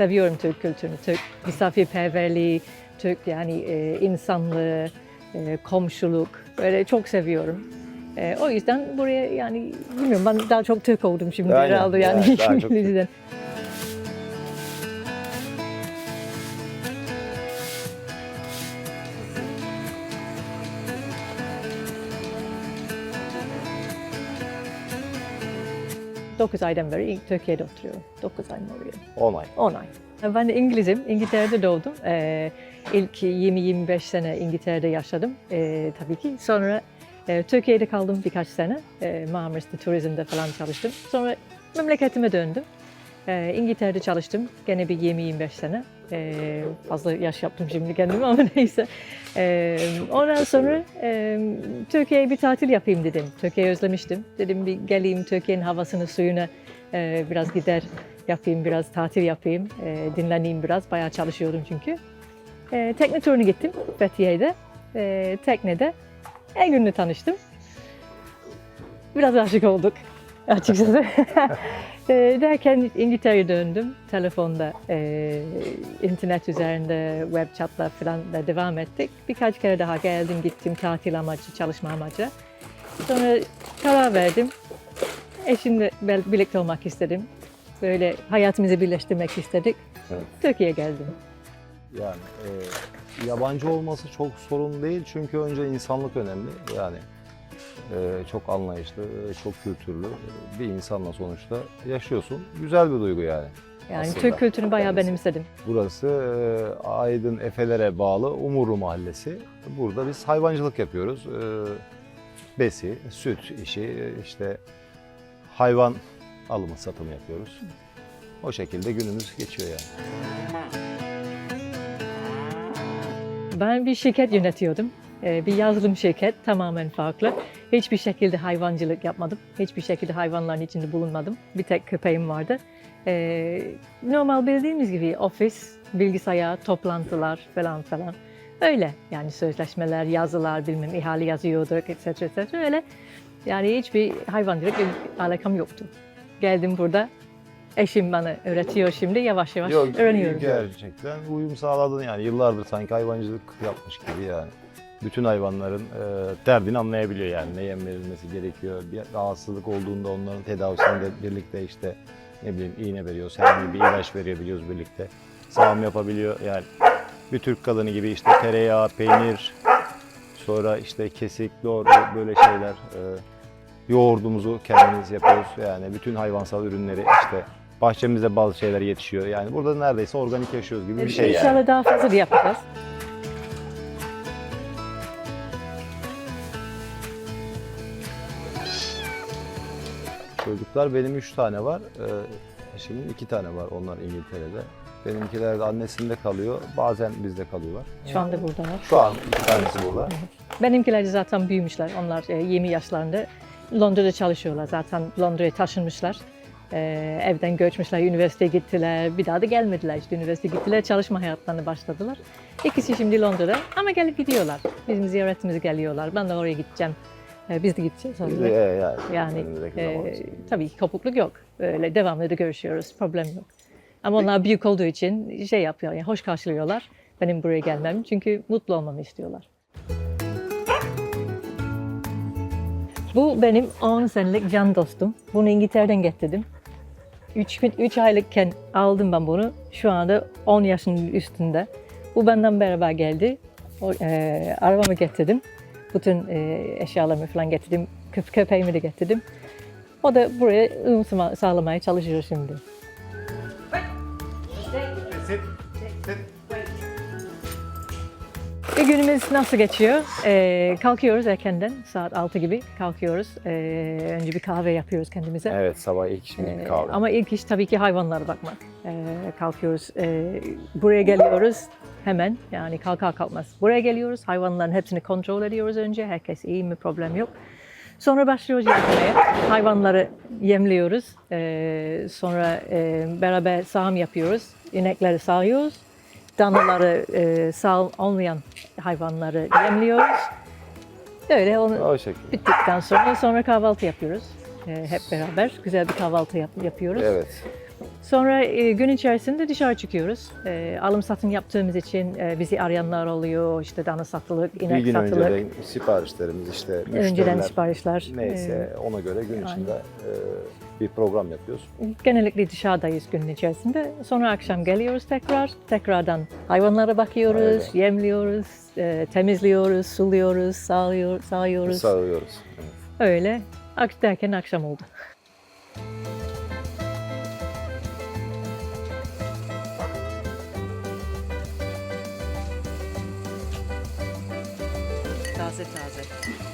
seviyorum Türk kültürünü, Türk misafirperverliği, Türk yani e, insanlığı, e, komşuluk böyle çok seviyorum. E, o yüzden buraya yani bilmiyorum ben daha çok Türk oldum şimdi Aynen, herhalde yani evet, daha çok. İngilizceden. Dokuz aydan beri Türkiye'de oturuyorum. Dokuz ay mı oluyor? 10 ay. 10 ay. Ben de İngilizim. İngiltere'de doğdum. Ee, ilk 20-25 sene İngiltere'de yaşadım ee, tabii ki. Sonra e, Türkiye'de kaldım birkaç sene. E, Marmaris'te turizmde falan çalıştım. Sonra memleketime döndüm. Ee, İngiltere'de çalıştım. Gene bir 20-25 sene. Ee, fazla yaş yaptım şimdi kendime ama neyse. Ee, ondan sonra e, Türkiye'ye bir tatil yapayım dedim. Türkiye'yi özlemiştim. Dedim bir geleyim Türkiye'nin havasını, suyuna e, biraz gider yapayım, biraz tatil yapayım, e, dinleneyim biraz. Bayağı çalışıyordum çünkü. E, tekne turunu gittim Fethiye'de. E, teknede Egün'le tanıştım. Biraz aşık olduk açıkçası. e, derken İngiltere'ye döndüm. Telefonda, e, internet üzerinde, web chatlar falan da devam ettik. Birkaç kere daha geldim, gittim tatil amacı, çalışma amacı. Sonra karar verdim. Eşimle birlikte olmak istedim. Böyle hayatımızı birleştirmek istedik. Evet. Türkiye'ye geldim. Yani e, yabancı olması çok sorun değil çünkü önce insanlık önemli. Yani çok anlayışlı, çok kültürlü bir insanla sonuçta yaşıyorsun. Güzel bir duygu yani. Yani Aslında Türk kültürünü bayağı kendisi. benimsedim. Burası e, Aydın Efeler'e bağlı Umurlu Mahallesi. Burada biz hayvancılık yapıyoruz. E, besi, süt işi, e, işte hayvan alımı satımı yapıyoruz. O şekilde günümüz geçiyor yani. Ben bir şirket yönetiyordum. Ee, Bir yazılım şirket tamamen farklı. Hiçbir şekilde hayvancılık yapmadım. Hiçbir şekilde hayvanların içinde bulunmadım. Bir tek köpeğim vardı. Ee, normal bildiğimiz gibi ofis, bilgisayar, toplantılar falan falan. Öyle yani sözleşmeler, yazılar, bilmem ihale yazıyorduk, etc. etc. Öyle. Yani hiçbir hayvancılık alakam yoktu. Geldim burada. Eşim bana öğretiyor şimdi yavaş yavaş öğreniyorum. gerçekten uyum sağladın yani yıllardır sanki hayvancılık yapmış gibi yani. Bütün hayvanların e, derdini anlayabiliyor yani ne yem verilmesi gerekiyor. Bir rahatsızlık olduğunda onların tedavisinde birlikte işte ne bileyim iğne veriyoruz, herhangi bir ilaç verebiliyoruz birlikte. Sağım yapabiliyor yani. Bir Türk kadını gibi işte tereyağı, peynir, sonra işte kesik, lor böyle şeyler. E, yoğurdumuzu kendimiz yapıyoruz. Yani bütün hayvansal ürünleri işte bahçemizde bazı şeyler yetişiyor. Yani burada neredeyse organik yaşıyoruz gibi bir şey yani. İnşallah daha fazla yapacağız. Çocuklar benim üç tane var. Ee, eşimin iki tane var onlar İngiltere'de. Benimkiler de annesinde kalıyor. Bazen bizde kalıyorlar. Şu anda buradalar. Şu an iki tanesi burada. Benimkiler de zaten büyümüşler. Onlar e, 20 yaşlarında. Londra'da çalışıyorlar. Zaten Londra'ya taşınmışlar. E, evden göçmüşler, üniversiteye gittiler. Bir daha da gelmediler işte üniversiteye gittiler. Çalışma hayatlarına başladılar. İkisi şimdi Londra'da ama gelip gidiyorlar. Bizim ziyaretimize geliyorlar. Ben de oraya gideceğim. E, biz de gideceğiz. Biz de, yani, Yani e, tabii ki kopukluk yok. Öyle devamlı da görüşüyoruz. Problem yok. Ama onlar büyük olduğu için şey yapıyor. Yani hoş karşılıyorlar benim buraya gelmem. Çünkü mutlu olmamı istiyorlar. Bu benim 10 senelik can dostum. Bunu İngiltere'den getirdim. 3 üç aylıkken aldım ben bunu. Şu anda 10 yaşının üstünde. Bu benden beraber geldi. O, e, arabamı getirdim. Bütün e, eşyalarımı falan getirdim. Köp köpeğimi de getirdim. O da buraya uyum sağ- sağlamaya çalışıyor şimdi. Bir günümüz nasıl geçiyor? Ee, kalkıyoruz erkenden, saat 6 gibi kalkıyoruz. Ee, önce bir kahve yapıyoruz kendimize. Evet sabah ilk bir Ee, kahve. Ama ilk iş tabii ki hayvanlara bakmak. Ee, kalkıyoruz, ee, buraya geliyoruz hemen yani kalkar kalkmaz. Buraya geliyoruz, hayvanların hepsini kontrol ediyoruz önce. Herkes iyi mi, problem yok. Sonra başlıyoruz yapmaya. Hayvanları yemliyoruz. Ee, sonra e, beraber sağım yapıyoruz. İnekleri sağıyoruz. Danaları e, sağ olmayan hayvanları yemliyoruz. Öyle onu O şekilde. bittikten sonra sonra kahvaltı yapıyoruz. Ee, hep beraber güzel bir kahvaltı yap- yapıyoruz. Evet. Sonra e, gün içerisinde dışarı çıkıyoruz. E, alım satım yaptığımız için e, bizi arayanlar oluyor. İşte dana satılık, Bir inek gün satılık. önceden siparişlerimiz işte Önceden siparişler. neyse ona göre gün içinde e, bir program yapıyoruz. Genellikle dışarıdayız günün içerisinde. Sonra akşam geliyoruz tekrar. Tekrardan hayvanlara bakıyoruz, Aynen. yemliyoruz, e, temizliyoruz, suluyoruz, sağlıyor, sağıyoruz. Evet. Öyle. Ak derken akşam oldu. Taze taze.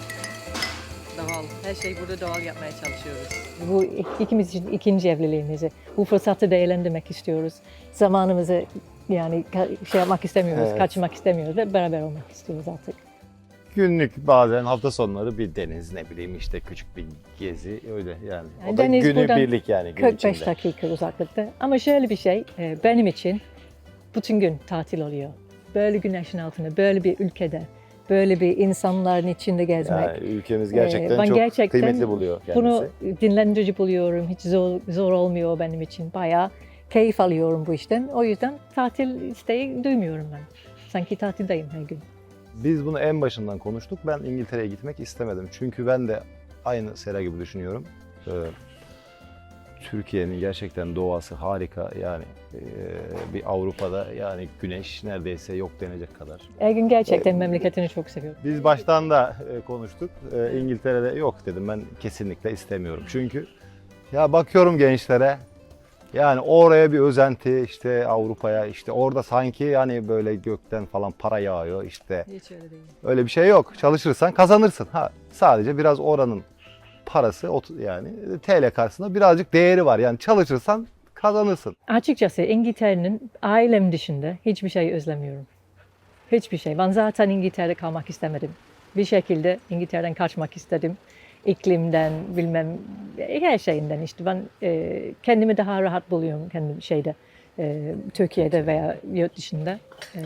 Doğal. Her şeyi burada doğal yapmaya çalışıyoruz. Bu ikimiz için ikinci evliliğimizi. Bu fırsatı değerlendirmek istiyoruz. Zamanımızı yani şey yapmak istemiyoruz, Evet. kaçırmak istemiyoruz ve beraber olmak istiyoruz artık. Günlük bazen hafta sonları bir deniz ne bileyim işte küçük bir gezi öyle yani. Yani o da deniz günü birlik yani gün 45 içinde. dakika uzaklıkta. Ama şöyle bir şey, e, benim için bütün gün tatil oluyor. Böyle güneşin altında, böyle bir ülkede, böyle bir insanların içinde gezmek. Yani ülkemiz gerçekten Ee, ben çok gerçekten kıymetli buluyor kendisi. Bunu dinlendirici buluyorum. Hiç zor, zor olmuyor benim için. Bayağı keyif alıyorum bu işten. O yüzden tatil isteği duymuyorum ben. Sanki tatildeyim her gün. Biz bunu en başından konuştuk. Ben İngiltere'ye gitmek istemedim. Çünkü ben de aynı Sera gibi düşünüyorum. Ee, Türkiye'nin gerçekten doğası harika. Yani e, bir Avrupa'da yani güneş neredeyse yok denecek kadar. Ergün gerçekten Ee, memleketini çok seviyor. Biz baştan da e, konuştuk. E, İngiltere'de yok dedim. Ben kesinlikle istemiyorum. Çünkü ya bakıyorum gençlere yani oraya bir özenti işte Avrupa'ya işte orada sanki yani böyle gökten falan para yağıyor işte Hiç öyle değil. öyle bir şey yok. Çalışırsan kazanırsın. Ha sadece biraz oranın parası yani TL karşısında birazcık değeri var. Yani çalışırsan kazanırsın. Açıkçası İngiltere'nin ailem dışında hiçbir şey özlemiyorum. Hiçbir şey. Ben zaten İngiltere'de kalmak istemedim. Bir şekilde İngiltere'den kaçmak istedim. İklimden, bilmem her şeyinden işte. Ben e, kendimi daha rahat buluyorum kendim şeyde, e, Türkiye'de veya yurt dışında. E,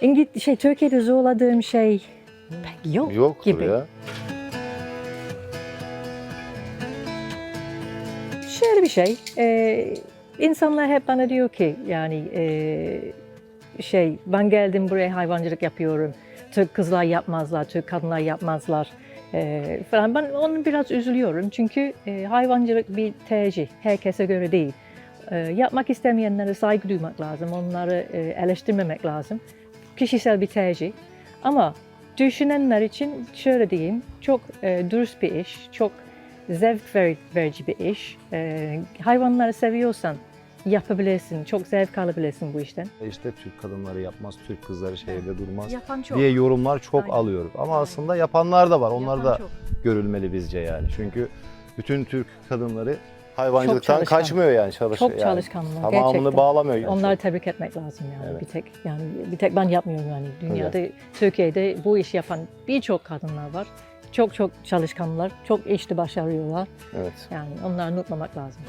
İngil şey Türkiye'de zorladığım şey pek yok, Yok gibi. ya. Şöyle bir şey, e, insanlar hep bana diyor ki yani e, şey ben geldim buraya hayvancılık yapıyorum. Türk kızlar yapmazlar, Türk kadınlar yapmazlar e, falan. Ben onu biraz üzülüyorum çünkü e, hayvancılık bir tercih, herkese göre değil. E, yapmak istemeyenlere saygı duymak lazım, onları e, eleştirmemek lazım. Kişisel bir tercih. Ama düşünenler için şöyle diyeyim, çok e, dürüst bir iş, çok zevk ver- verici bir iş. E, hayvanları seviyorsan yapabilirsin, çok zevk alabilirsin bu işten. İşte Türk kadınları yapmaz, Türk kızları şehirde durmaz Yapan çok. diye yorumlar çok Aynen. alıyoruz. Ama Aynen. aslında yapanlar da var. Onlar Yapan da çok. görülmeli bizce yani. Çünkü bütün Türk kadınları hayvancılıktan kaçmıyor yani çalış Çok yani. çalışkanlar Tamamını gerçekten. bağlamıyor. Onları tebrik etmek lazım yani Evet. bir tek yani bir tek ben yapmıyorum yani dünyada Türkiye'de bu işi yapan birçok kadınlar var. Çok çok çalışkanlar, çok işte başarıyorlar. Evet. Yani onları unutmamak lazım.